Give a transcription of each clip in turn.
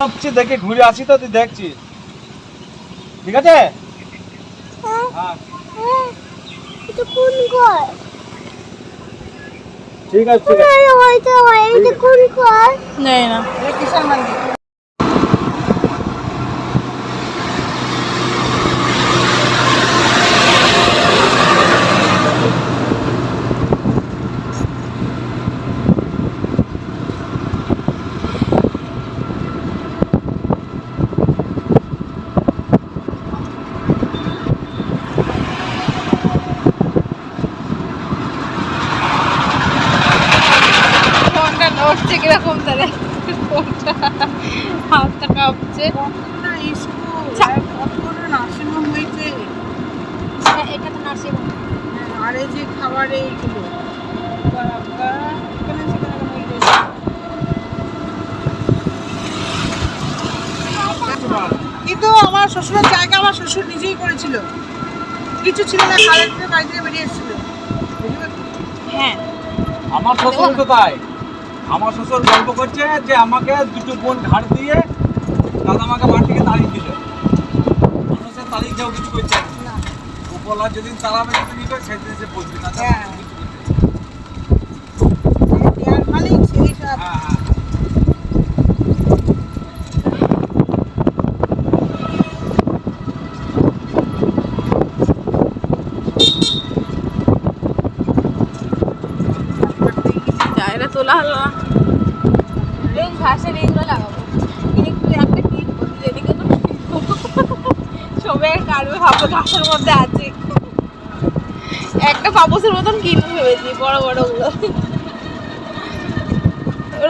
ভাবছি দেখে ঘুরে আসি তো তুই দেখছিস ঠিক আছে? হ্যাঁ। এটা কোন ঘর ঠিক আছে ঠিক আছে। আরে তো ওই এটা কোন নেই না। ফোনটা নড়ছে কীরকম তাহলে ফোনটা হাতটা কাঁপছে না স্কুল ছা। কত বড় নার্সিংহোম হয়েছে এটা তো নার্সিং আর এই যে খাবার এইগুলো বাবা, এখানে সেখানে কেন এই যে- কিন্তু আমার শ্বশুরের জায়গা আমার শ্বশুর নিজেই করেছিল। কিছু ছিল না থেকে বাড়ি থেকে বেরিয়ে এসেছিল। হ্যাঁ। আমার শ্বশুর তো তাই আমার শ্বশুর গল্প করছে যে আমাকে দুটো বোন ঘাট দিয়ে দাদা আমাকে বাড়ি থেকে তাড়িয়ে দিল। মানুষের তাড়িয়ে যাও কিছু করছে না। উপলা যেদিন তাড়াবে সেদিন নিবে সেদিন সে বলবি না হ্যাঁ। দেয়ার মালিক সেই সব হ্যাঁ হ্যাঁ জায়গা তোলা হলো না এই ঘাসের এইগুলো লাগাবো। একটু একটা কিট করতে এদিকে তো সবাই কাটবে ভাবো ঘাসের মধ্যে আছে। একটা পাপোসের মতন কিনবো ভেবেছি বড় বড়গুলো।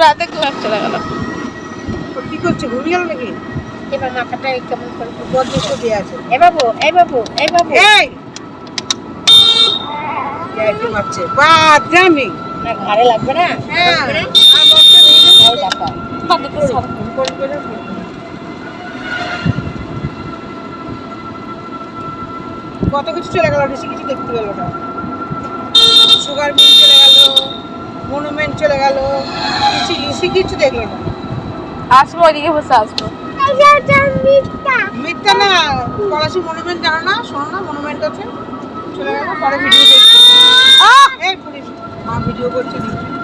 রাতে ক্লাস চলে গেল কি করছে ঘুমিয়ে গেল নাকি? এবার মাথাটা কেমন করে বদলিশ দিয়ে আছে। এ বাবু এই বাবু এই বাবু। এই! একটু মারছে। বাদামি না ঘাড়ে লাগবে না? হ্যাঁ। করে করে কত কিছু চলে গেল বেশি কিছু দেখতে গেল না। সুগার মিল চলে গেল মনুমেন্ট চলে গেল কিছু বেশি কিছু দেখল না। আসব ওইদিকে বসে আসব। মিথ্যা না পলাশি মনুমেন্ট জানো না শোনো না মনুমেন্ট আছে চলে গেল পরে ভিডিও দেখছি আহ! এই পুলিশ মা ভিডিও করছে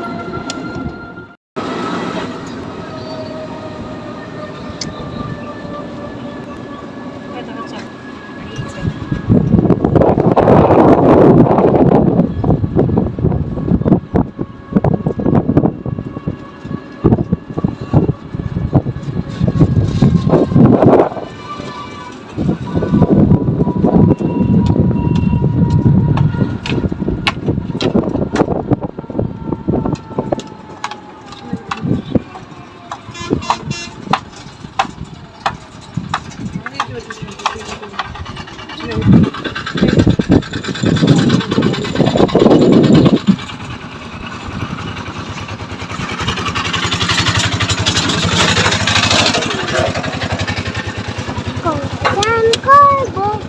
করব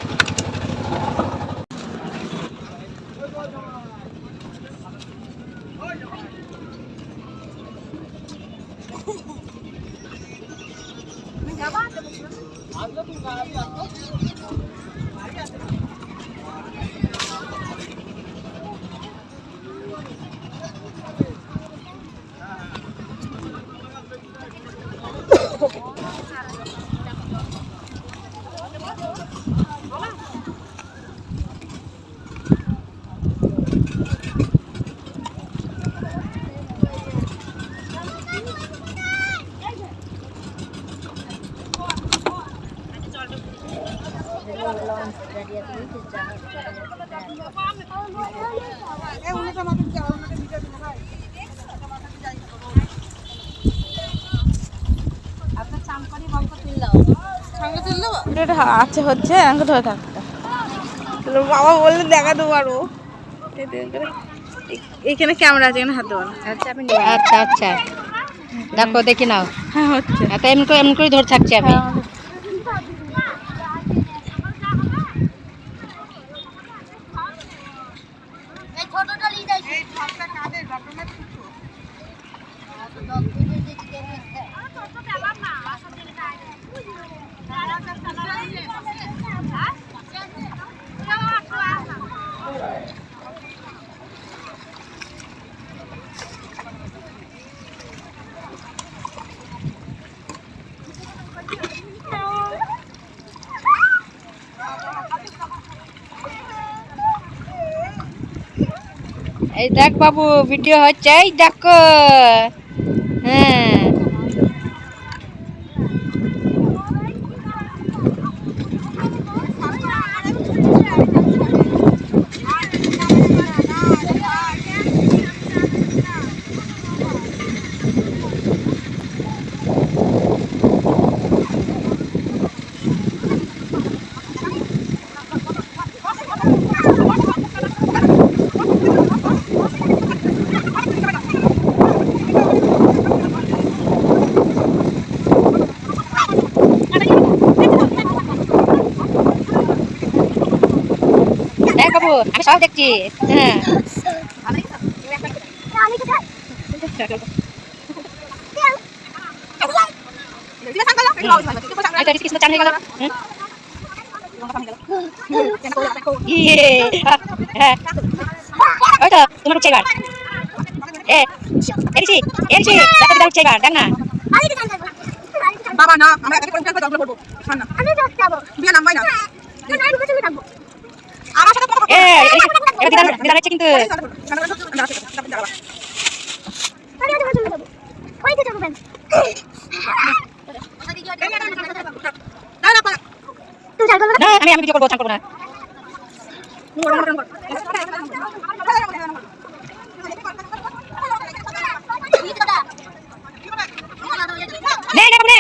এই উন্নতা মাধ্যম যাও উন্নতা ভিডিও দিবো ভাই এটা আছে হচ্ছে আমাকে ধরে থাকতে বাবা বললে দেখা দেখাতে পারব এখানে ক্যামেরা আছে এখানে হাত দেবো আচ্ছা আচ্ছা আচ্ছা। দেখো দেখি নাও। হ্যাঁ হচ্ছে। এত এমন করে এমন করে ধরে থাকছে আমি। এই দেখ বাবু ভিডিও হচ্ছে এই দেখো। হ্যাঁ দেখ বাবু আমি সব দেখছি হ্যাঁ এটা কিছু চাল হয়ে গেল হুম? ইয়ে হ্যাঁ ওই তো তোমার উঠছে এবার এ এরিসি এরিসি দেখো দিদা উঠছে এবার দেখ না বাবা না আমরা একটা করে দরকার করব শোন না বিয়ে নাম ভাই না আমার সাথে কথা এ এরিসি এবার দিদা দিদা হচ্ছে কিন্তু আমি আমি ভিডিও করব চান করব নে নে বাবু নে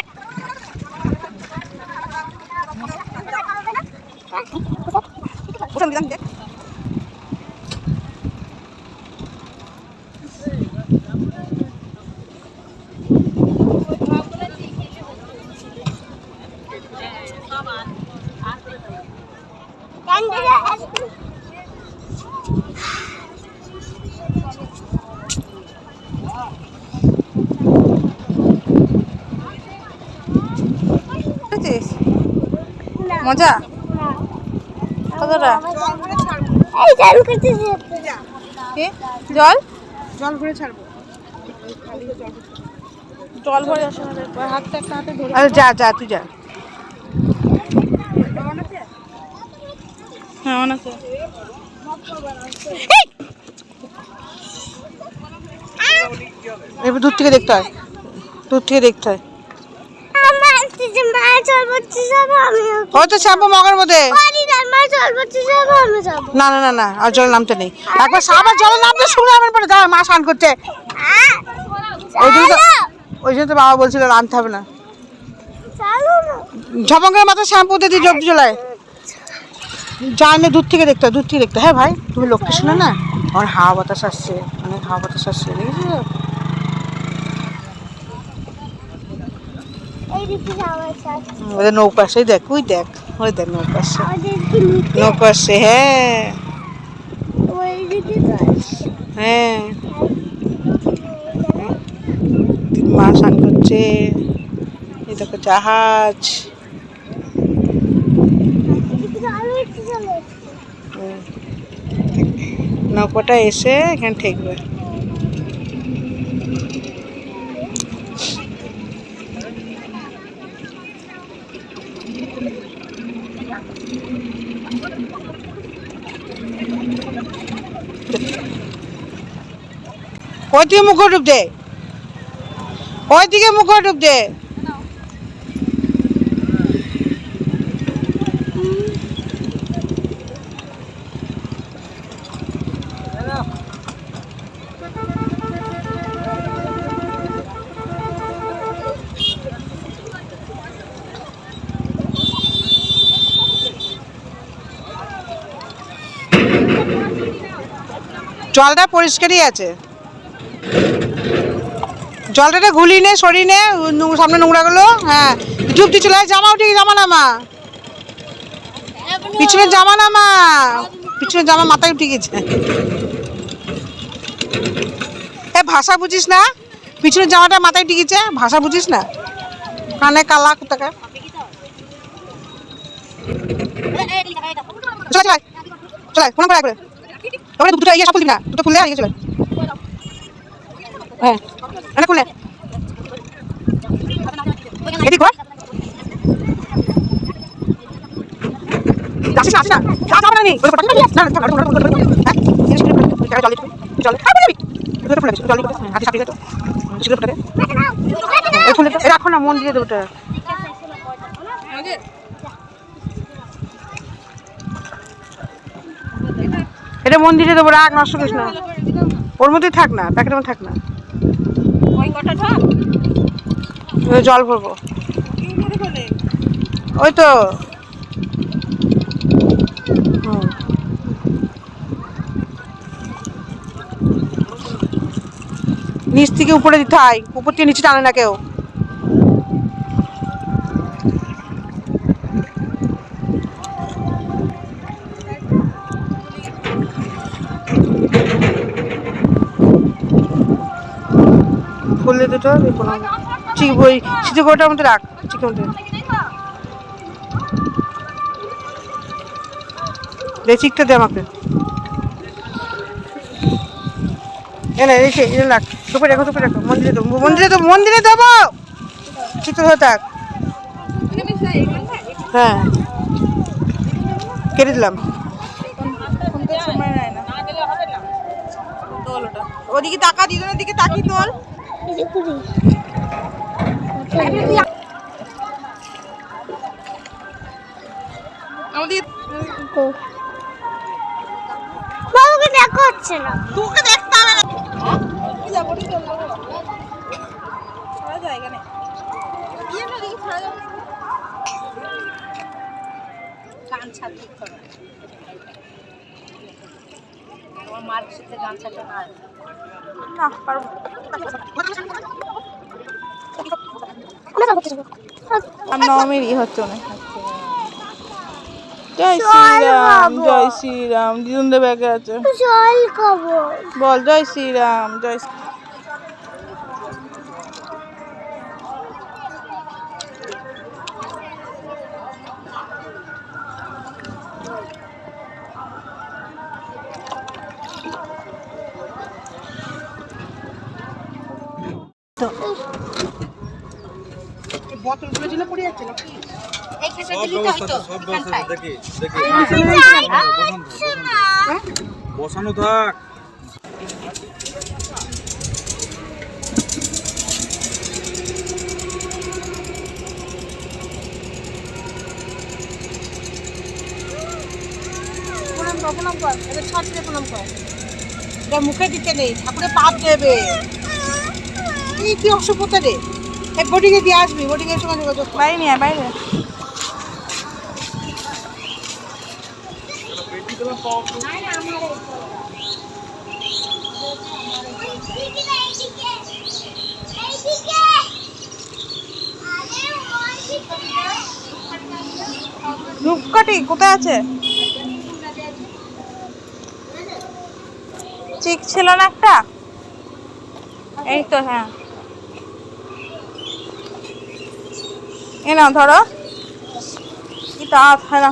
মজা? কতটা? কি? জল? জল ভরে ছাড়বো। জল ভরে হাতটা একটা হাতে ধরে। আরে যা যা তুই যা। হ্যাঁ অনেকে। এবার দূর থেকে দেখতে হয়। দূর থেকে দেখতে হয়। মগের মধ্যে। না না না না আর জলে নামতে নেই। একবার জলে নামতে শুনে আমার পরে দাঁড়া মা স্নান করছে। ওই জন্য তো ওই জন্য তো বাবা বলছিল নামতে হবে না। ঝপঙ্গের মাথায় শ্যাম্পু দিয়ে জব্দি চলায় জানলে দূর থেকে দেখতে দূর থেকে দেখতে। হ্যাঁ ভাই তুমি লোকটা শুনে না? আমার হাওয়া বাতাস আসছে অনেক হাওয়া বাতাস আসছে দেখেছ? ওদের নৌকা আসছে দেখ ওই দেখ ওই দেখ নৌকা আসছে নৌকা আসছে। হ্যাঁ। হ্যাঁ। মা স্নান করছে এই দেখো জাহাজ। হুম। নৌকাটা এসে এখানে ঠেকবে। ওই দিকে মুখ ডুব দে। ওই দিকে মুখ ডুব দে। জলটা পরিষ্কারই আছে। জলটা গুলি নে সরিয়ে নে সামনে নোংরাগুলো হ্যাঁ। ডুবতি চলে জামা উঠে জামা নামা। পিছনে জামা নামা। পিছনে জামা মাথায় উঠে গেছে। এ, ভাষা বুঝিস না? পিছনে জামাটা মাথায় টিকেছে ভাষা বুঝিস না? কানে কালা কোথাকা চলে চলে চলে, ফোন করে তারপরে দুটো ইয়ে সব না দুটো খুললে আর ইয়ে চলে হ্যাঁ এটা খুলে এদিক কর আসিস না আসিস না যা যাবে না নি না না। হ্যাঁ, খাবে যাবি দুটো ফুলে জল হাতে সাথে তো ফুলে রাখো না মন দিয়ে দেবো এটা মন্দিরে দেবো রাখ নষ্ট করিস না। ওর মধ্যেই থাক না প্যাকেটের মধ্যে থাক না। জল ভরবো। ওই তো। নিচ থেকে উপরে দিতে হয় উপর থেকে নিচে টানে না কেউ। ফুলে দুটো না ঠিক বই সিদ্ধ গোটার মধ্যে রাখ চিকেন মধ্যে দে চিকটা দে আমাকে এনে রেখে এনে রাখ চুপে রাখো চুপে রাখো মন্দিরে দেবো মন্দিরে দেবো মন্দিরে দেবো! চিকটা ধরে থাক। হ্যাঁ। কেটে দিলাম। ওদিকে তাকা দিদুনের দিকে তাকি তোল। বাবুকে দেখা হচ্ছে না। তোকে দেখতে হবে না। কি যাব রে চল সারা জায়গা নেই কি আমরা গান মার সাথে গান ছাড়তে না না পারব আর নবমীর ই হচ্ছে না জয় শ্রীরাম জয় শ্রীরাম দিদুন দেবে আছে। বল জয় শ্রীরাম জয় শ্রী- বোতলগুলো পড়ে যাচ্ছে দেখি বসানো থাক। প্রণাম কর প্রণাম কর এবার প্রণাম কর। এটা মুখে দিতে নেই ঠাকুরের পাপ দেবে। এই কি অসভ্যতা রে? এই বোর্ডিংয়ে দিয়ে আসবি বোর্ডিংয়ের সঙ্গে যোগাযোগ। বাইরে নিয়ে বাইরে। ধূপকাঠি কোথায় আছে? চিক ছিল না একটা? এই তো হ্যাঁ। এ নাও ধরো। এটা হয় না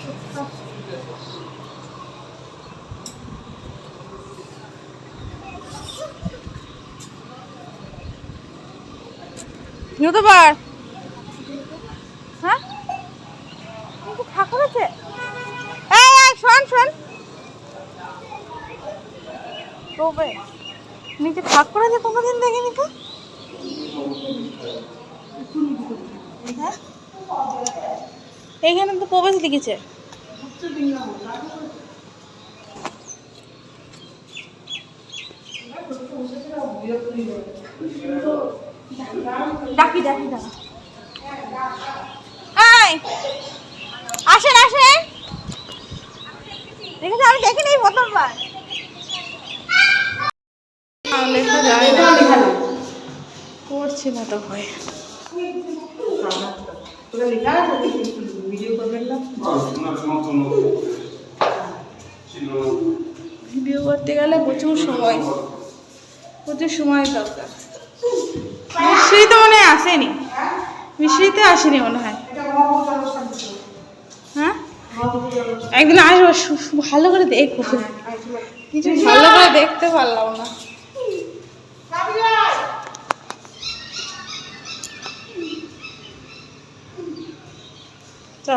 চল পার। হ্যাঁ? ঠাকুর আছে। শোন শোন। তবে নিচে ঠাকুর আছে কোনোদিন দেখিনি তো। হ্যাঁ? এইখানে তো প্রবেশ লিখেছে। ডাকি ডাকি ডাকি। আসেন আসেন। দেখেছি আমি দেখিনি প্রথমবার। করছি না তো ভয় ভিডিও করতে গেলে প্রচুর সময় প্রচুর সময় দরকার। মিশ্রি তো মনে আসেনি। মিশ্রিতে আসেনি মনে হয়। হ্যাঁ? একদিন আসব ভালো করে দেখব। কিছু ভালো করে দেখতে পারলাম না। চ।